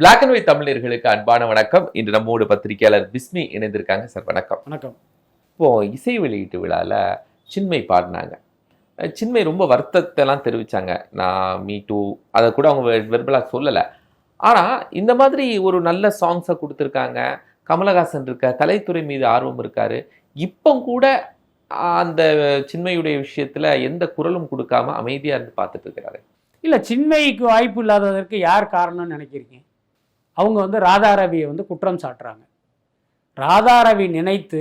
Black and white தமிழர்களுக்கு அன்பான வணக்கம். இன்று நம்மோடு பத்திரிகையாளர் பிஸ்மி இணைந்திருக்காங்க. சார் வணக்கம். வணக்கம். இப்போ இசை வெளியீட்டு விழால சின்மை பாடினாங்க. சின்மை ரொம்ப வருத்தத்தெல்லாம் தெரிவிச்சாங்க. நான் மீ டூ அதை கூட அவங்க வெர்பலாக சொல்லலை. ஆனால் இந்த மாதிரி ஒரு நல்ல சாங்ஸை கொடுத்துருக்காங்க. கமலஹாசன் இருக்க கலைத்துறை மீது ஆர்வம் இருக்காரு. இப்போ கூட அந்த சின்மையுடைய விஷயத்துல எந்த குரலும் கொடுக்காம அமைதியா இருந்து பார்த்துட்டு இருக்கிறாரு. இல்லை சின்மைக்கு வாய்ப்பு இல்லாததற்கு யார் காரணம்னு நினைக்கிறீங்க? அவங்க வந்து ராதாரவியை வந்து குற்றம் சாட்டுறாங்க. ராதாரவி நினைத்து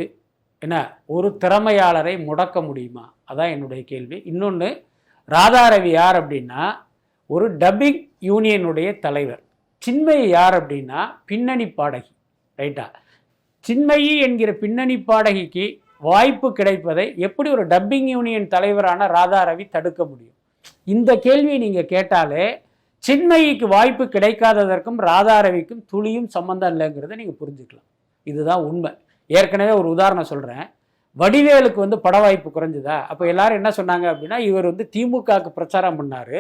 என்ன ஒரு திறமையாளரை முடக்க முடியுமா? அதான் என்னுடைய கேள்வி. இன்னொன்று ராதாரவி யார் அப்படின்னா ஒரு டப்பிங் யூனியனுடைய தலைவர். சின்மயி யார் அப்படின்னா பின்னணி பாடகி. ரைட்டா? சின்மயி என்கிற பின்னணி பாடகிக்கு வாய்ப்பு கிடைப்பதை எப்படி ஒரு டப்பிங் யூனியன் தலைவரான ராதாரவி தடுக்க முடியும்? இந்த கேள்வியை நீங்கள் கேட்டாலே சின்மயிக்கு வாய்ப்பு கிடைக்காததற்கும் ராதாரவிக்கும் துளியும் சம்பந்தம் இல்லைங்கிறத நீங்கள் புரிஞ்சுக்கலாம். இதுதான் உண்மை. ஏற்கனவே ஒரு உதாரணம் சொல்கிறேன் வடிவேலுக்கு வந்து பட வாய்ப்பு குறைஞ்சுதா? அப்போ எல்லாரும் என்ன சொன்னாங்க அப்படின்னா இவர் வந்து திமுகவுக்கு பிரச்சாரம் பண்ணார்.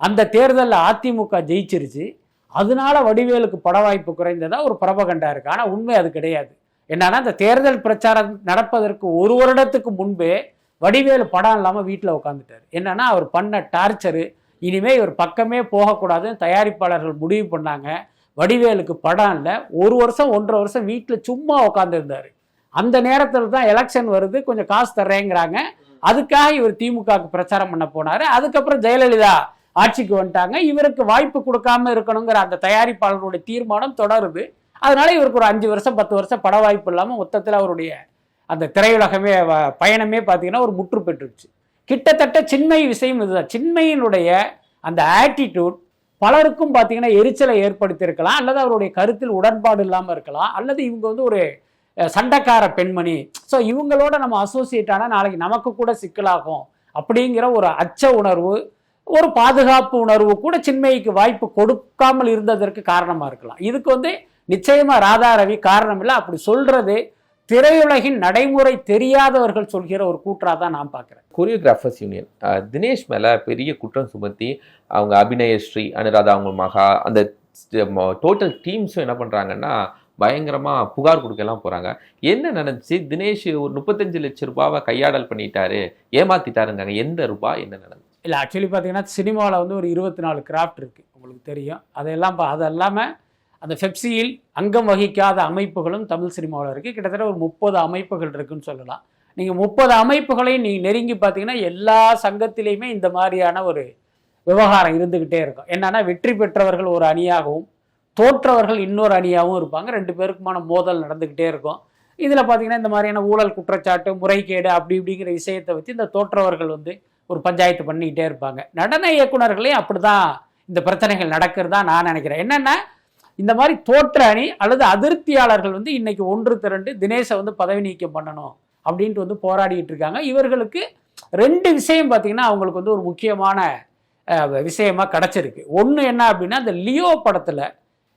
அந்த தேர்தலில் அதிமுக ஜெயிச்சிருச்சு. அதனால வடிவேலுக்கு பட வாய்ப்பு குறைந்ததா ஒரு பிரபகண்டா இருக்குது ஆனால் உண்மை அது கிடையாது. என்னன்னா அந்த தேர்தல் பிரச்சாரம் நடப்பதற்கு ஒரு வருடத்துக்கு முன்பே வடிவேலு படம் இல்லாமல் வீட்டில் உட்காந்துட்டார் என்னன்னா அவர் பண்ண டார்ச்சரு இனிமேல் இவர் பக்கமே போகக்கூடாதுன்னு தயாரிப்பாளர்கள் முடிவு பண்ணாங்க. வடிவேலுக்கு படம் இல்லை. ஒரு வருஷம் ஒன்றரை வருஷம் வீட்டில் சும்மா உட்காந்துருந்தார் அந்த நேரத்தில் தான் எலெக்ஷன் வருது. கொஞ்சம் காசு தர்றேங்கிறாங்க. அதுக்காக இவர் திமுகவுக்கு பிரச்சாரம் பண்ண போனார். அதுக்கப்புறம் ஜெயலலிதா ஆட்சிக்கு வந்துட்டாங்க. இவருக்கு வாய்ப்பு கொடுக்காம இருக்கணுங்கிற அந்த தயாரிப்பாளர்களுடைய தீர்மானம் தொடருது. அதனால இவருக்கு ஒரு அஞ்சு வருஷம் பத்து வருஷம் பட வாய்ப்பு இல்லாமல் மொத்தத்தில் அவருடைய அந்த திரையுலகமே பயணமே பார்த்தீங்கன்னா ஒரு முற்று பெற்றுச்சு கிட்டத்தட்ட சின்மை விஷயம் இதுதான். சின்மையினுடைய அந்த ஆட்டிடியூட் பலருக்கும் பார்த்தீங்கன்னா எரிச்சலை ஏற்படுத்தியிருக்கலாம் அல்லது அவருடைய கருத்தில் உடன்பாடு இல்லாமல் இருக்கலாம் அல்லது இவங்க வந்து ஒரு சண்டைக்கார பெண்மணி. ஸோ இவங்களோட நம்ம அசோசியேட் ஆனால் நாளைக்கு நமக்கு கூட சிக்கலாகும் அப்படிங்கிற ஒரு அச்ச உணர்வு ஒரு பாதுகாப்பு உணர்வு கூட சின்மைக்கு வாய்ப்பு கொடுக்காமல் இருந்ததற்கு காரணமாக இருக்கலாம். இதுக்கு வந்து நிச்சயமாக ராதாரவி காரணம் இல்லை. அப்படி சொல்கிறது திரையுலகின் நடைமுறை தெரியாதவர்கள் சொல்கிற ஒரு கூற்றா தான் நான் பார்க்குறேன். கொரியோகிராஃபர்ஸ் யூனியன் தினேஷ் மேல பெரிய குற்றம் சுமத்தி அவங்க அபிநயஸ்ரீ அனுராதா அவங்க மகா அந்த டோட்டல் டீம்ஸும் என்ன பண்றாங்கன்னா பயங்கரமா புகார் கொடுக்கலாம் போறாங்க. என்ன நடந்துச்சு தினேஷ் ஒரு முப்பத்தஞ்சு லட்சம் ரூபாவை கையாடல் பண்ணிட்டாரு ஏமாத்திட்டாருங்காங்க எந்த ரூபாய் என்ன நடந்துச்சு இல்லை ஆக்சுவலி பார்த்தீங்கன்னா சினிமாவில் வந்து ஒரு இருபத்தி நாலு கிராஃப்ட் இருக்குது உங்களுக்கு தெரியும். அதெல்லாம் பா- அது இல்லாமல் அந்த ஃபெப்சியில் அங்கம் வகிக்காத அமைப்புகளும் தமிழ் சினிமாவில் இருக்குது கிட்டத்தட்ட ஒரு முப்பது அமைப்புகள் இருக்குதுன்னு சொல்லலாம். நீங்கள் முப்பது அமைப்புகளையும் நீங்கள் நெருங்கி பார்த்தீங்கன்னா எல்லா சங்கத்திலையுமே இந்த மாதிரியான ஒரு விவகாரம் இருந்துக்கிட்டே இருக்கும். என்னன்னா வெற்றி பெற்றவர்கள் ஒரு அணியாகவும் தோற்றவர்கள் இன்னொரு அணியாகவும் இருப்பாங்க. ரெண்டு பேருக்குமான மோதல் நடந்துக்கிட்டே இருக்கும். இதில் பார்த்தீங்கன்னா இந்த மாதிரியான ஊழல் குற்றச்சாட்டு முறைகேடு அப்படி இப்படிங்கிற விஷயத்தை வச்சு இந்த தோற்றவர்கள் வந்து ஒரு பஞ்சாயத்து பண்ணிக்கிட்டே இருப்பாங்க. நடன இயக்குனர்களையும் அப்படிதான் இந்த பிரச்சனைகள் நடக்கிறதா நான் நினைக்கிறேன். என்னென்னா இந்த மாதிரி தோற்ற அணி அல்லது அதிருப்தியாளர்கள் வந்து இன்னைக்கு ஒன்று திரண்டு தினேஷை வந்து பதவி நீக்கம் பண்ணணும் அப்படின்ட்டு வந்து போராடிட்டு இருக்காங்க. இவர்களுக்கு ரெண்டு விஷயம் பார்த்தீங்கன்னா அவங்களுக்கு வந்து ஒரு முக்கியமான விஷயமா கிடைச்சிருக்கு. ஒன்று என்ன அப்படின்னா இந்த லியோ படத்தில்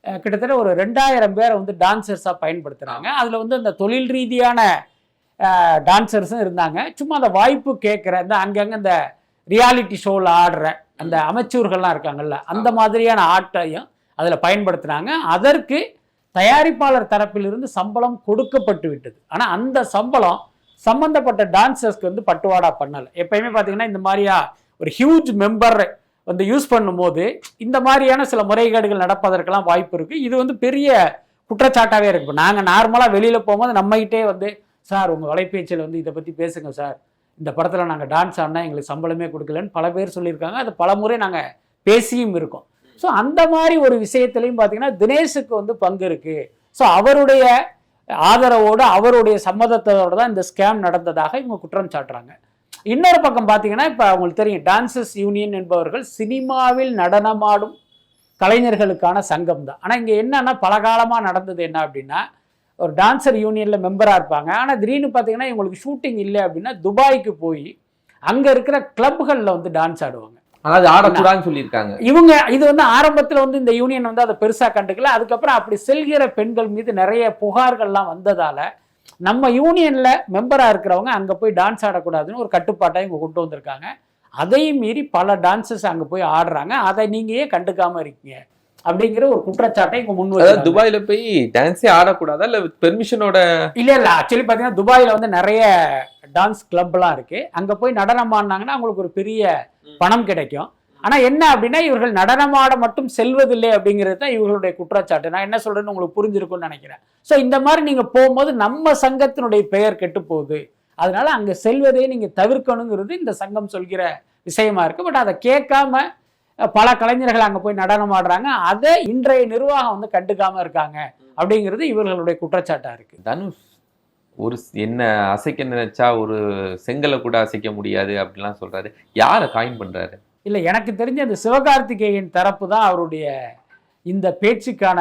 கிட்டத்தட்ட ஒரு ரெண்டாயிரம் பேரை வந்து டான்சர்ஸாக பயன்படுத்துகிறாங்க அதில் வந்து அந்த தொழில் ரீதியான டான்சர்ஸும் இருந்தாங்க. சும்மா அந்த வாய்ப்பு கேட்குற இந்த அங்கங்கே இந்த ரியாலிட்டி ஷோவில் ஆடுற அந்த அமைச்சூர்கள்லாம் இருக்காங்கல்ல அந்த மாதிரியான ஆட்டையும் அதில் பயன்படுத்தினாங்க. அதற்கு தயாரிப்பாளர் தரப்பிலிருந்து சம்பளம் கொடுக்கப்பட்டு விட்டது. ஆனால் அந்த சம்பளம் சம்பந்தப்பட்ட டான்சர்ஸ்க்கு வந்து பட்டுவாடா பண்ணலை. எப்பயுமே பார்த்தீங்கன்னா இந்த மாதிரியா ஒரு ஹியூஜ் மெம்பர் வந்து யூஸ் பண்ணும்போது இந்த மாதிரியான சில முறைகேடுகள் நடப்பதற்கெல்லாம் வாய்ப்பு இருக்குது இது வந்து பெரிய குற்றச்சாட்டாகவே இருக்கு. இப்போ நாங்கள் நார்மலாக வெளியில் போகும்போது நம்மகிட்டே வந்து சார் உங்கள் வலைபேச்சில் வந்து இதை பற்றி பேசுங்க சார். இந்த படத்தில் நாங்கள் டான்ஸ் ஆடினா எங்களுக்கு சம்பளமே கொடுக்கலன்னு பல பேர் சொல்லியிருக்காங்க. அது பல முறை நாங்கள் பேசியும் இருக்கோம். ஸோ அந்த மாதிரி ஒரு விஷயத்துலையும் பார்த்தீங்கன்னா தினேஷுக்கு வந்து பங்கு இருக்குது ஸோ அவருடைய ஆதரவோடு அவருடைய சம்மதத்தோடு தான் இந்த ஸ்கேம் நடந்ததாக இவங்க குற்றம் சாட்டுறாங்க. இன்னொரு பக்கம் பார்த்தீங்கன்னா இப்போ அவங்களுக்கு தெரியும் டான்சர்ஸ் யூனியன் என்பவர்கள் சினிமாவில் நடனமாடும் கலைஞர்களுக்கான சங்கம் தான். ஆனால் இங்கே என்னன்னா பல காலமாக நடந்தது என்ன அப்படின்னா ஒரு டான்சர் யூனியனில் மெம்பராக இருப்பாங்க. ஆனால் திடீர்னு பார்த்தீங்கன்னா இவங்களுக்கு ஷூட்டிங் இல்லை அப்படின்னா துபாய்க்கு போய் அங்கே இருக்கிற கிளப்புகளில் வந்து டான்ஸ் ஆடுவாங்க. அதாவது ஆடக்கூடாதுன்னு சொல்லியிருக்காங்க. இவங்க இது வந்து ஆரம்பத்தில் வந்து இந்த யூனியன் வந்து அதை பெருசாக கண்டுக்கல. அதுக்கப்புறம் அப்படி செல்கிற பெண்கள் மீது நிறைய புகார்கள்லாம் வந்ததால நம்ம யூனியன்ல மெம்பரா இருக்கிறவங்க அங்க போய் டான்ஸ் ஆடக்கூடாதுன்னு ஒரு கட்டுப்பாட்டை இவங்க கொண்டு வந்திருக்காங்க. அதையும் மீறி பல டான்சஸ் அங்க போய் ஆடுறாங்க. அதை நீங்க ஏன் கண்டுக்காம இருக்கீங்க. அப்படிங்கிற ஒரு குற்றச்சாட்டை இங்க முன் அதாவது. துபாயில போய் டான்ஸே ஆடக்கூடாதா? இல்ல பெர்மிஷனோட இல்ல இல்ல. ஆக்சுவலி பாத்தீங்கன்னா துபாயில வந்து நிறைய டான்ஸ் கிளப்லாம் இருக்கு. அங்க போய் நடனம் ஆடினாங்கன்னா அவங்களுக்கு ஒரு பெரிய பணம் கிடைக்கும். ஆனா என்ன அப்படின்னா இவர்கள் நடனமாட மட்டும் செல்வதில்லை அப்படிங்கிறது தான் இவர்களுடைய குற்றச்சாட்டு. நான் என்ன சொல்றேன்னு உங்களுக்கு புரிஞ்சிருக்கும்னு நினைக்கிறேன். ஸோ இந்த மாதிரி நீங்க போகும்போது நம்ம சங்கத்தினுடைய பெயர் கெட்டு போகுது. அதனால அங்க செல்வதை நீங்க தவிர்க்கணுங்கிறது இந்த சங்கம் சொல்கிற விஷயமா இருக்கு. பட் அதை கேட்காம பல கலைஞர்கள் அங்க போய் நடனம் ஆடுறாங்க. அதை இன்றைய நிர்வாகம் வந்து கண்டுக்காம இருக்காங்க அப்படிங்கிறது இவர்களுடைய குற்றச்சாட்டா இருக்கு. தனுஷ் ஒரு என்ன அசைக்க நினைச்சா ஒரு செங்கலை கூட அசைக்க முடியாது அப்படிலாம் சொல்றாரு. யாரை காயின் பண்றாரு? இல்லை எனக்கு தெரிஞ்ச அந்த சிவகார்த்திகேயன் தரப்பு தான் அவருடைய இந்த பேச்சுக்கான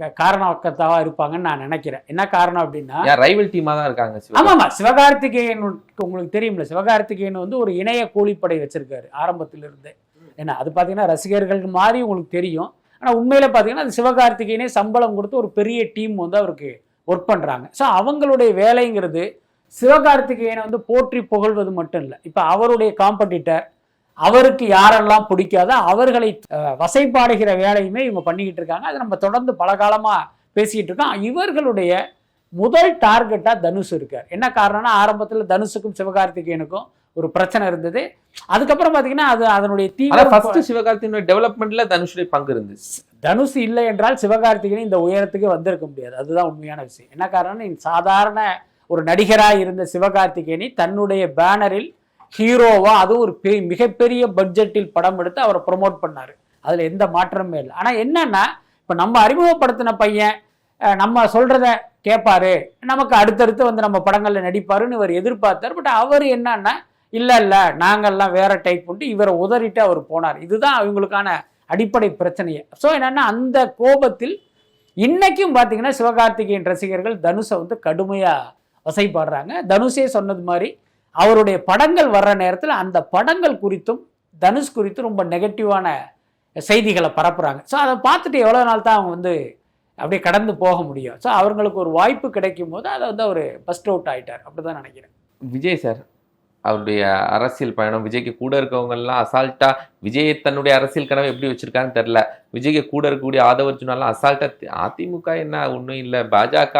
க- காரணக்கர்த்தாவா இருப்பாங்கன்னு நான் நினைக்கிறேன். என்ன காரணம் அப்படின்னா ரைவல் டீமா தான் இருக்காங்க சிவா. ஆமாமா சிவகார்த்திகேயன் உங்களுக்கு தெரியும்ல சிவகார்த்திகேயன் வந்து ஒரு இணைய கூலிப்படை வச்சிருக்காரு ஆரம்பத்துல இருந்தே ஏன்னா அது பார்த்தீங்கன்னா ரசிகர்கள் மாதிரி உங்களுக்கு தெரியும். ஆனால் உண்மையில் பார்த்தீங்கன்னா அது சிவகார்த்திகேயனே சம்பளம் கொடுத்து ஒரு பெரிய டீம் வந்து அவருக்கு ஒர்க் பண்ணுறாங்க ஸோ அவங்களுடைய வேலைங்கிறது சிவகார்த்திகேயனை வந்து போற்றி புகழ்வது மட்டும் இல்லை. இப்போ அவருடைய காம்படிட்டர் அவருக்கு யாரெல்லாம் பிடிக்காதோ அவர்களை வசைப்பாடுகிற வேலையுமே இவங்க பண்ணிக்கிட்டு இருக்காங்க. அதை நம்ம தொடர்ந்து பல காலமாக பேசிக்கிட்டு இருக்கோம். இவர்களுடைய முதல் டார்கெட்டாக தனுஷ் இருக்கார். என்ன காரணம்னா ஆரம்பத்தில் தனுஷுக்கும் சிவகார்த்திகேயனுக்கும் ஒரு பிரச்சனை இருந்தது. அதுக்கப்புறம் பாத்தீங்கன்னா அது அதனுடைய தீவிர ஃபர்ஸ்ட் சிவகார்த்திகேயனோட டெவலப்மெண்ட்ல தனுஷுடைய பங்கு இருந்துச்சு. தனுஷ் இல்லை என்றால் சிவகார்த்திகேயன் இந்த உயரத்துக்கு வந்திருக்க முடியாது. அதுதான் உண்மையான விஷயம். என்ன காரணம்னா இந்த சாதாரண ஒரு நடிகராக இருந்த சிவகார்த்திகேயனை தன்னுடைய பேனரில் ஹீரோவா அதுவும் ஒரு பெரிய மிகப்பெரிய பட்ஜெட்டில் படம் எடுத்து அவரை ப்ரொமோட் பண்ணாரு. அதுல எந்த மாற்றமே இல்லை. ஆனா என்னன்னா இப்ப நம்ம அறிமுகப்படுத்தின பையன் நம்ம சொல்றத கேட்பாரு நமக்கு அடுத்தடுத்து வந்து நம்ம படங்கள்ல நடிப்பாருன்னு இவர் எதிர்பார்த்தார். பட் அவர் என்னன்னா இல்லை இல்லை நாங்கள்லாம் வேற டைப் உண்டு. இவரை உதறிட்டு அவர் போனார். இதுதான் அவங்களுக்கான அடிப்படை பிரச்சனையே. ஸோ என்னன்னா அந்த கோபத்தில் இன்னைக்கும் பார்த்தீங்கன்னா சிவகார்த்திகேயன் ரசிகர்கள் தனுஷை வந்து கடுமையாக வசைப்பாடுறாங்க தனுஷே சொன்னது மாதிரி அவருடைய படங்கள் வர்ற நேரத்தில் அந்த படங்கள் குறித்தும் தனுஷ் குறித்தும் ரொம்ப நெகட்டிவான செய்திகளை பரப்புகிறாங்க ஸோ அதை பார்த்துட்டு எவ்வளோ நாள் தான் அவங்க வந்து அப்படியே கடந்து போக முடியும். ஸோ அவங்களுக்கு ஒரு வாய்ப்பு கிடைக்கும் போது அதை வந்து அவர் பஸ்ட் அவுட் ஆயிட்டார். அப்படிதான் நினைக்கிறேன். விஜய் சார் அவருடைய அரசியல் பயணம் விஜய்க்கு கூட இருக்கவங்கெல்லாம் அசால்ட்டாக விஜய் தன்னுடைய அரசியல் கனவை எப்படி வச்சுருக்கான்னு தெரில விஜய்க்கு கூட இருக்கக்கூடிய ஆதவர்ஜுனாலாம் அசால்ட்டாக அதிமுக என்ன ஒன்றும் இல்லை பாஜக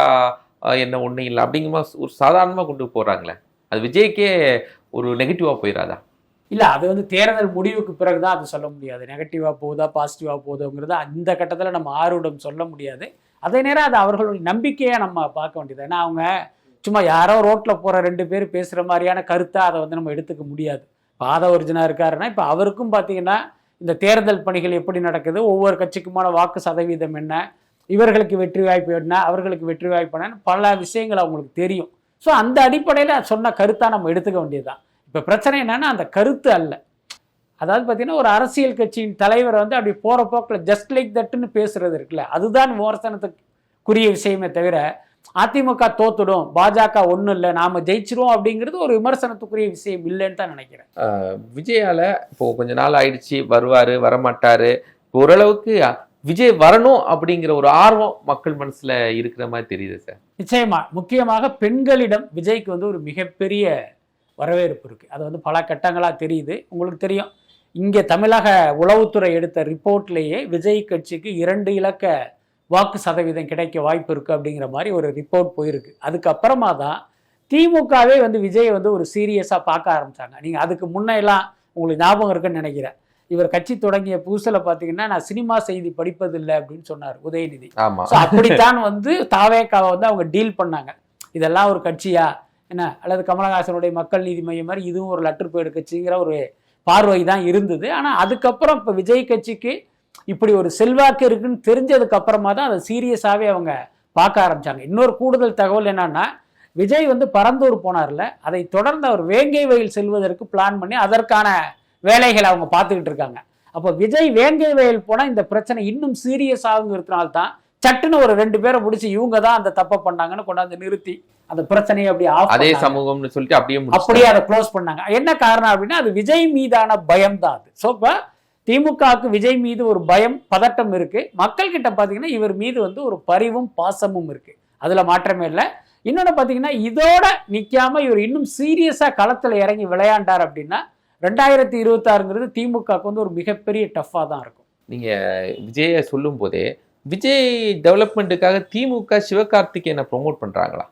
என்ன ஒன்றும் இல்லை அப்படிங்கும்போது ஒரு சாதாரணமாக கொண்டு போகிறாங்களே அது விஜய்க்கே ஒரு நெகட்டிவாக போயிடாதா இல்லை அது வந்து தேர்தல் முடிவுக்கு பிறகு தான் அது சொல்ல முடியாது. நெகட்டிவாக போகுதா பாசிட்டிவாக போகுதுங்கிறத அந்த கட்டத்தில் நம்ம ஆர்வம் சொல்ல முடியாது. அதே நேரம் அது அவர்களுடைய நம்பிக்கையை நம்ம பார்க்க வேண்டியது. ஏன்னா அவங்க சும்மா யாரோ ரோட்டில் போகிற ரெண்டு பேர் பேசுகிற மாதிரியான கருத்தை அதை வந்து நம்ம எடுத்துக்க முடியாது. பாத ஒரிஜினாக இருக்காருன்னா இப்போ அவருக்கும் பார்த்தீங்கன்னா இந்த தேர்தல் பணிகள் எப்படி நடக்குது ஒவ்வொரு கட்சிக்குமான வாக்கு சதவீதம் என்ன இவர்களுக்கு வெற்றி வாய்ப்பு என்ன அவர்களுக்கு வெற்றி வாய்ப்பு என்னன்னு பல விஷயங்கள் அவங்களுக்கு தெரியும். ஸோ அந்த அடிப்படையில் சொன்ன கருத்தாக நம்ம எடுத்துக்க வேண்டியதுதான். இப்போ பிரச்சனை என்னன்னா அந்த கருத்து அல்ல. அதாவது பார்த்தீங்கன்னா ஒரு அரசியல் கட்சியின் தலைவர் வந்து அப்படி போகிற போக்கில் ஜஸ்ட் லைக் தட்டுன்னு பேசுகிறது இருக்குல்ல அதுதான் விமர்சனத்துக்குரிய விஷயமே தவிர அதிமுக தோத்துடும் பாஜக ஒன்றும் இல்லை நாம ஜெயிச்சிருவோம் அப்படிங்கிறது ஒரு விமர்சனத்துக்குரிய விஷயம் இல்லைன்னு தான் நினைக்கிறேன். விஜயால இப்போ கொஞ்ச நாள் ஆயிடுச்சு வருவாரு வரமாட்டாரு. ஓரளவுக்கு விஜய் வரணும் அப்படிங்கிற ஒரு ஆர்வம் மக்கள் மனசுல இருக்கிற மாதிரி தெரியுது சார். நிச்சயமா. முக்கியமாக பெண்களிடம் விஜய்க்கு வந்து ஒரு மிகப்பெரிய வரவேற்பு இருக்கு. அது வந்து பல கட்டங்களாக தெரியுது. உங்களுக்கு தெரியும். இங்கே தமிழக உளவுத்துறை எடுத்த ரிப்போர்ட்லேயே விஜய் கட்சிக்கு இரண்டு இலக்க வாக்கு சதவீதம் கிடைக்க வாய்ப்பு இருக்கு அப்படிங்கிற மாதிரி ஒரு ரிப்போர்ட் போயிருக்கு. அதுக்கப்புறமா தான் திமுகவே வந்து விஜய் வந்து ஒரு சீரியஸாக பார்க்க ஆரம்பிச்சாங்க. நீங்கள் அதுக்கு முன்ன எல்லாம் உங்களுக்கு ஞாபகம் இருக்குன்னு நினைக்கிறேன். இவர் கட்சி தொடங்கிய புதுசில் பார்த்தீங்கன்னா நான் சினிமா செய்தி படிப்பதில்லை அப்படின்னு சொன்னார் உதயநிதி. ஸோ அப்படித்தான் வந்து தாவேக்காவை வந்து அவங்க டீல் பண்ணாங்க. இதெல்லாம் ஒரு கட்சியா? என்ன? அல்லது கமலஹாசனுடைய மக்கள் நீதி மையம் மாதிரி இதுவும் ஒரு லட்டுப்பேடு கட்சிங்கிற ஒரு பார்வை தான் இருந்தது. ஆனால் அதுக்கப்புறம் இப்போ விஜய் கட்சிக்கு இப்படி ஒரு செல்வாக்கு இருக்குன்னு தெரிஞ்சதுக்கு அப்புறமா தான் அதை சீரியஸாகவே அவங்க பார்க்க ஆரம்பிச்சாங்க. இன்னொரு கூடுதல் தகவல் என்னன்னா விஜய் வந்து பரந்தூர் போனார்ல. அதை தொடர்ந்து அவர் வேங்கை வயல் செல்வதற்கு பிளான் பண்ணி அதற்கான வேலைகளை அவங்க பார்த்துக்கிட்டு இருக்காங்க. அப்போ விஜய் வேங்கை வயல் போனால் இந்த பிரச்சனை இன்னும் சீரியஸ் ஆகுங்கிறதுனால தான் சட்டுன்னு ஒரு ரெண்டு பேரை பிடிச்சி இவங்க தான் அந்த தப்பை பண்ணாங்கன்னு கொண்டாந்து நிறுத்தி அந்த பிரச்சனையை அப்படி அதே சமூகம்னு சொல்லிட்டு அப்படியே. அப்படியே அதை க்ளோஸ் பண்ணாங்க. என்ன காரணம் அப்படின்னா அது விஜய் மீதான பயம் தான் அது. ஸோ இப்போ திமுகவுக்கு விஜய் மீது ஒரு பயம் பதட்டம் இருக்கு. மக்கள் கிட்ட பார்த்தீங்கன்னா இவர் மீது வந்து ஒரு பரிவும் பாசமும் இருக்கு. அதுல மாற்றமே இல்லை. இன்னொன்று பார்த்தீங்கன்னா இதோட நிற்காம இவர் இன்னும் சீரியஸாக களத்தில் இறங்கி விளையாண்டார் அப்படின்னா ரெண்டாயிரத்தி இருபத்தாறுங்கிறது திமுகவுக்கு வந்து ஒரு மிகப்பெரிய டஃப்பாக தான் இருக்கும். நீங்கள் விஜயை சொல்லும் போதே விஜய் டெவலப்மெண்ட்டுக்காக திமுக சிவகார்த்திகேயனை ப்ரோமோட் பண்ணுறாங்களா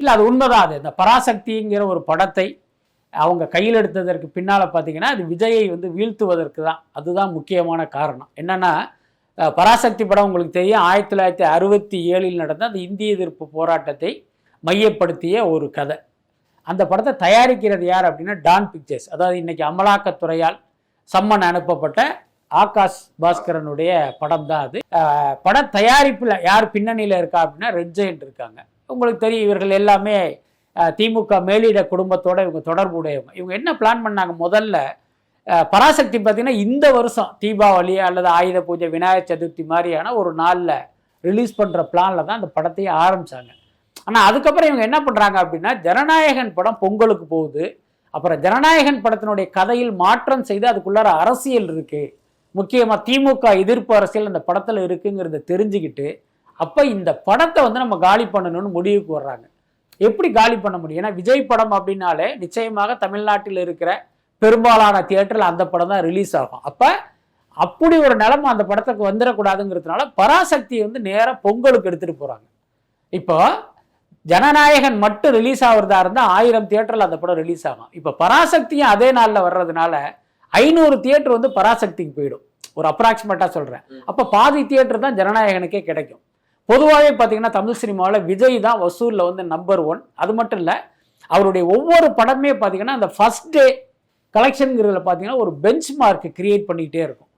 இல்லை அது உண்மைதான். அது இந்த பராசக்திங்கிற ஒரு படத்தை அவங்க கையில் எடுத்ததற்கு பின்னால் பார்த்தீங்கன்னா அது விஜயை வந்து வீழ்த்துவதற்கு தான் அதுதான் முக்கியமான காரணம். என்னென்னா பராசக்தி படம் உங்களுக்கு தெரியும். ஆயிரத்தி தொள்ளாயிரத்தி அறுபத்தி ஏழில் நடந்த அந்த இந்திய எதிர்ப்பு போராட்டத்தை மையப்படுத்திய ஒரு கதை. அந்த படத்தை தயாரிக்கிறது யார் அப்படின்னா டான் பிக்சர்ஸ். அதாவது இன்றைக்கி அமலாக்கத்துறையால் சம்மன் அனுப்பப்பட்ட ஆகாஷ் பாஸ்கரனுடைய படம் தான் அது பட தயாரிப்பில் யார் பின்னணியில் இருக்கா அப்படின்னா ரெட் ஜெயண்ட் இருக்காங்க. உங்களுக்கு தெரியும் இவர்கள் எல்லாமே திமுக மேலிட குடும்பத்தோட இவங்க தொடர்புடையவங்க இவங்க என்ன பிளான் பண்ணாங்க? முதல்ல பராசக்தி பார்த்தீங்கன்னா இந்த வருஷம் தீபாவளி அல்லது ஆயுத பூஜை விநாயகர் சதுர்த்தி மாதிரியான ஒரு நாளில் ரிலீஸ் பண்ணுற பிளானில் தான் அந்த படத்தையே ஆரம்பித்தாங்க ஆனால் அதுக்கப்புறம் இவங்க என்ன பண்ணுறாங்க அப்படின்னா ஜனநாயகன் படம் பொங்கலுக்கு போகுது. அப்புறம் ஜனநாயகன் படத்தினுடைய கதையில் மாற்றம் செய்து அதுக்குள்ளார அரசியல் இருக்குது முக்கியமாக திமுக எதிர்ப்பு அரசியல் அந்த படத்தில் இருக்குங்கிறத தெரிஞ்சுக்கிட்டு அப்போ இந்த படத்தை வந்து நம்ம காலி பண்ணணும்னு முடிவுக்கு வர்றாங்க. எப்படி காலி பண்ண முடியும்? ஏன்னா விஜய் படம் அப்படின்னாலே நிச்சயமாக தமிழ்நாட்டில் இருக்கிற பெரும்பாலான தியேட்டரில் அந்த படம் தான் ரிலீஸ் ஆகும். அப்போ அப்படி ஒரு நிலைமை அந்த படத்துக்கு வந்துடக்கூடாதுங்கிறதுனால பராசக்தியை வந்து நேராக பொங்கலுக்கு எடுத்துகிட்டு போகிறாங்க இப்போ ஜனநாயகன் மட்டும் ரிலீஸ் ஆகுறதா இருந்தால் ஆயிரம் தியேட்டரில் அந்த படம் ரிலீஸ் ஆகும். இப்போ பராசக்தியும் அதே நாளில் வர்றதுனால ஐநூறு தியேட்டர் வந்து பராசக்திக்கு போயிடும். ஒரு அப்ராக்சிமேட்டாக சொல்கிறேன் அப்போ பாதி தியேட்டர் தான் ஜனநாயகனுக்கே கிடைக்கும். பொதுவாகவே பார்த்தீங்கன்னா தமிழ் சினிமாவில் விஜய் தான் வசூலில் வந்து நம்பர் ஒன் அது மட்டும் இல்லை அவருடைய ஒவ்வொரு படமே பார்த்தீங்கன்னா அந்த ஃபர்ஸ்ட் டே கலெக்ஷனுங்கிறதுல பார்த்தீங்கன்னா ஒரு பெஞ்ச் மார்க் கிரியேட் பண்ணிக்கிட்டே இருக்கும்.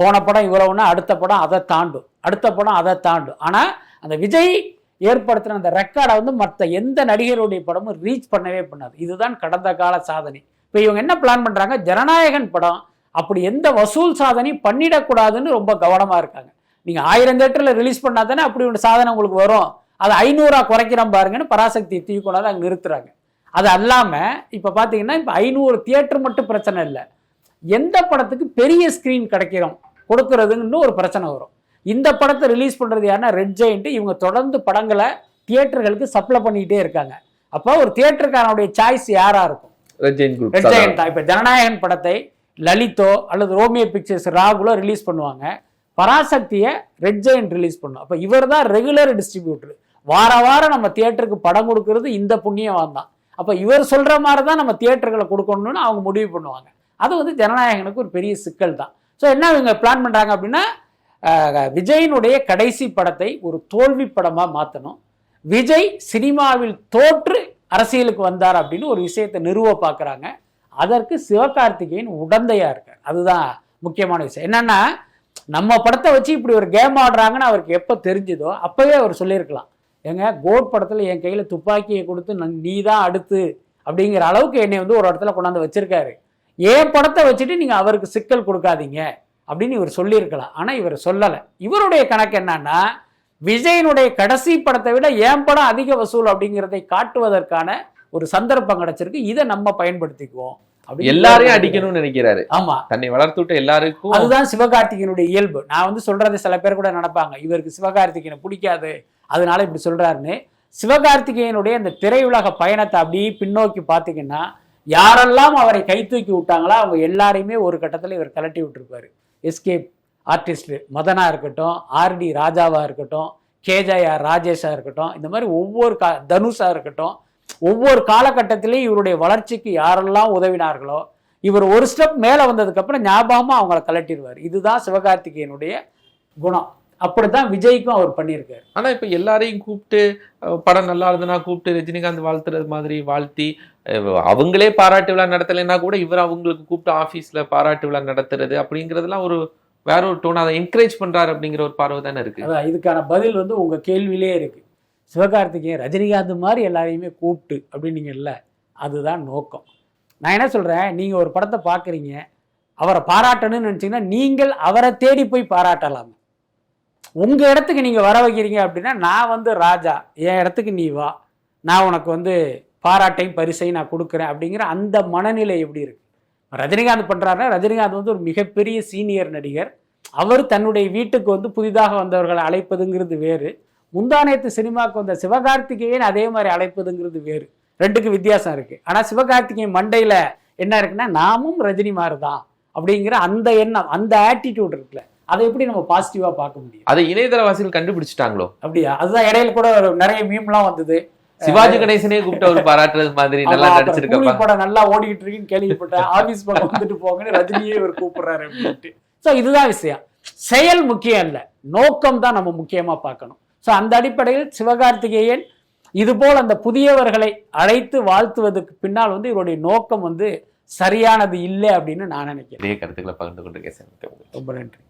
போன படம் இவ்வளவுனா அடுத்த படம் அதை தாண்டும். அடுத்த படம் அதை தாண்டும். ஆனால் அந்த விஜய் ஏற்படுத்தின அந்த ரெக்கார்டை வந்து மற்ற எந்த நடிகருடைய படமும் ரீச் பண்ணவே பண்ணாது. இதுதான் கடந்த கால சாதனை. இப்போ இவங்க என்ன பிளான் பண்ணுறாங்க ஜனநாயகன் படம். அப்படி எந்த வசூல் சாதனையும் பண்ணிடக்கூடாதுன்னு ரொம்ப கவனமாக இருக்காங்க. நீங்கள் ஆயிரம் தேட்டரில் ரிலீஸ் பண்ணா தானே அப்படி ஒரு சாதனை உங்களுக்கு வரும். அது ஐநூறா குறைக்கிறோம் பாருங்கன்னு பராசக்தி தூக்கி கொண்டாந்து அங்கே நிறுத்துறாங்க. அது அல்லாமல் இப்போ பார்த்தீங்கன்னா இப்போ ஐநூறு தியேட்டர் மட்டும் பிரச்சனை இல்லை. எந்த படத்துக்கு பெரிய ஸ்க்ரீன் கிடைக்கிறோம் கொடுக்கறதுன்னு ஒரு பிரச்சனை வரும். இந்த படத்தை ரிலீஸ் பண்ணுறது யாருன்னா ரெட் ஜெயிண்ட் இவங்க தொடர்ந்து படங்களை தியேட்டர்களுக்கு சப்ளை பண்ணிக்கிட்டே இருக்காங்க. அப்போ ஒரு தியேட்டருக்காரனுடைய சாய்ஸ் யாராக இருக்கும்? ரெட் ஜெயண்ட் தான். இப்போ ஜனநாயகன் படத்தை லலிதோ அல்லது ரோமியோ பிக்சர்ஸ் ராகுலோ ரிலீஸ் பண்ணுவாங்க. பராசக்தியை ரெட் ஜெயின் ரிலீஸ் பண்ணும். அப்போ இவர் தான் ரெகுலர் டிஸ்ட்ரிபியூட்டர் வார வாரம் நம்ம தியேட்டருக்கு படம் கொடுக்கறது இந்த புண்ணியவான் தான். அப்போ இவர் சொல்கிற மாதிரி தான் நம்ம தியேட்டர்களை கொடுக்கணும்னு அவங்க முடிவு பண்ணுவாங்க. அது வந்து ஜனநாயகனுக்கு ஒரு பெரிய சிக்கல் தான். ஸோ என்ன இவங்க பிளான் பண்ணுறாங்க அப்படின்னா விஜயினுடைய கடைசி படத்தை ஒரு தோல்வி படமாக மாற்றணும் விஜய் சினிமாவில் தோற்று அரசியலுக்கு வந்தார் அப்படின்னு ஒரு விஷயத்தை நிறுவ பார்க்குறாங்க. அதற்கு சிவகார்த்திகேயன் உடந்தையாக இருக்கார். அதுதான் முக்கியமான விஷயம். என்னென்னா நம்ம படத்தை வச்சு இப்படி ஒரு கேம் ஆடுறாங்கன்னு அவருக்கு எப்போ தெரிஞ்சதோ அப்பவே அவர் சொல்லியிருக்கலாம். ஏங்க கோட் படத்தில் என் கையில் துப்பாக்கியை கொடுத்து நீ தான் அடுத்து அப்படிங்கிற அளவுக்கு என்னை வந்து ஒரு இடத்துல கொண்டாந்து வச்சிருக்காரு. என் படத்தை வச்சுட்டு நீங்கள் அவருக்கு சிக்கல் கொடுக்காதீங்க அப்படின்னு இவர் சொல்லியிருக்கலாம். ஆனால் இவர் சொல்லலை. இவருடைய கணக்கு என்னன்னா விஜயனுடைய கடைசி படத்தை விட என் படம் அதிக வசூல் அப்படிங்கிறதை காட்டுவதற்கான ஒரு சந்தர்ப்பம் கிடச்சிருக்கு. இதை நம்ம பயன்படுத்திக்குவோம். எல்லாரையும் அடிக்கணும்னு நினைக்கிறாரு. ஆமா. தன்னை வளர்த்து விட்ட எல்லாருக்கும் அதுதான் சிவகார்த்திகேயனுடைய இயல்பு. நான் வந்து சொல்றது சில பேர் கூட நினைப்பாங்க. இவருக்கு சிவகார்த்திகேயனை பிடிக்காது. அதனால இப்படி சொல்றாருன்னு. சிவகார்த்திகேயனுடைய அந்த திரையுலக பயணத்தை அப்படியே பின்னோக்கி பார்த்தீங்கன்னா யாரெல்லாம் அவரை கை தூக்கி விட்டாங்களோ அவங்க எல்லாரையுமே ஒரு கட்டத்தில் இவர் கலட்டி விட்டுருப்பாரு. எஸ்கேப் ஆர்டிஸ்ட் மதனா இருக்கட்டும் ஆர்டி ராஜாவா இருக்கட்டும் கேஜாயா ராஜேஷா இருக்கட்டும் இந்த மாதிரி ஒவ்வொரு கா தனுஷா இருக்கட்டும் ஒவ்வொரு காலகட்டத்திலையும் இவருடைய வளர்ச்சிக்கு யாரெல்லாம் உதவினார்களோ இவர் ஒரு ஸ்டெப் மேலே வந்ததுக்கப்புறம் ஞாபகமாக அவங்கள கலட்டிடுவார் இதுதான் சிவகார்த்திகேயனுடைய குணம். அப்படித்தான் விஜய்க்கும் அவர் பண்ணியிருக்காரு. ஆனா இப்ப எல்லாரையும் கூப்பிட்டு படம் நல்லா இருந்ததுன்னா கூப்பிட்டு ரஜினிகாந்த் வாழ்த்துறது மாதிரி வாழ்த்தி அவங்களே பாராட்டு விழா நடத்தலைன்னா கூட இவர் அவங்களுக்கு கூப்பிட்டு ஆபீஸ்ல பாராட்டு விழா நடத்துறது அப்படிங்கிறதுலாம் ஒரு வேற ஒரு டோன் அதை என்கரேஜ் பண்றாரு அப்படிங்கிற ஒரு பார்வை தானே இருக்கு. அதான் இதுக்கான பதில் வந்து உங்க கேள்வியிலே இருக்கு. சிவகார்த்திகேயன் ரஜினிகாந்த் மாதிரி எல்லாரையுமே கூப்பிட்டு அப்படின்னீங்கல்ல அதுதான் நோக்கம். நான் என்ன சொல்கிறேன் நீங்கள் ஒரு படத்தை பார்க்குறீங்க அவரை பாராட்டணும்னு நினச்சிங்கன்னா நீங்கள் அவரை தேடி போய் பாராட்டலாம். உங்கள் இடத்துக்கு நீங்கள் வர வைக்கிறீங்க அப்படின்னா நான் வந்து ராஜா என் இடத்துக்கு நீ வா. நான் உனக்கு வந்து பாராட்டையும் பரிசையும் நான் கொடுக்குறேன் அப்படிங்கிற அந்த மனநிலை எப்படி இருக்கு? ரஜினிகாந்த் பண்ணுறாருன்னா ரஜினிகாந்த் வந்து ஒரு மிகப்பெரிய சீனியர் நடிகர். அவர் தன்னுடைய வீட்டுக்கு வந்து புதிதாக வந்தவர்களை அழைப்பதுங்கிறது வேறு. முந்தானேத்து சினிமாவுக்கு வந்த சிவகார்த்திகேயன் அதே மாதிரி அழைப்பதுங்கிறது வேறு. ரெண்டுக்கு வித்தியாசம் இருக்கு. ஆனா சிவகார்த்திகேயன் மண்டையில என்ன இருக்குன்னா நாமும் ரஜினி மாதிரி தான் அப்படிங்கிற அந்த எண்ணம் அந்த ஆட்டிடியூட் இருக்குல்ல. அதை எப்படி நம்ம பாசிட்டிவா பார்க்க முடியும்? அதை இணையதளவாசிகள் கண்டுபிடிச்சிட்டாங்களோ? அப்படியா? அதுதான் இடையில கூட ஒரு நிறைய மீம்லாம் வந்தது. சிவாஜி கணேசனே கூப்பிட்டு அவர் பாராட்டுறது மாதிரி நல்லா கூலி படம் நல்லா ஓடிக்கிட்டு இருக்குன்னு கேள்விப்பட்டேன். ஆபீஸ் பக்கம் வந்துட்டு போங்கன்னு ரஜினியே இவர் கூப்பிடுறாரு அப்படின்ட்டு. ஸோ இதுதான் விஷயம். செயல் முக்கியம் இல்ல. நோக்கம் தான் நம்ம முக்கியமா பார்க்கணும். ஸோ அந்த அடிப்படையில் சிவகார்த்திகேயன் இதுபோல் அந்த புதியவர்களை அழைத்து வாழ்த்துவதற்கு பின்னால் வந்து இவருடைய நோக்கம் வந்து சரியானது இல்லை அப்படின்னு நான் நினைக்கிறேன். கருத்துக்களை பகிர்ந்து கொண்டு ரொம்ப நன்றி.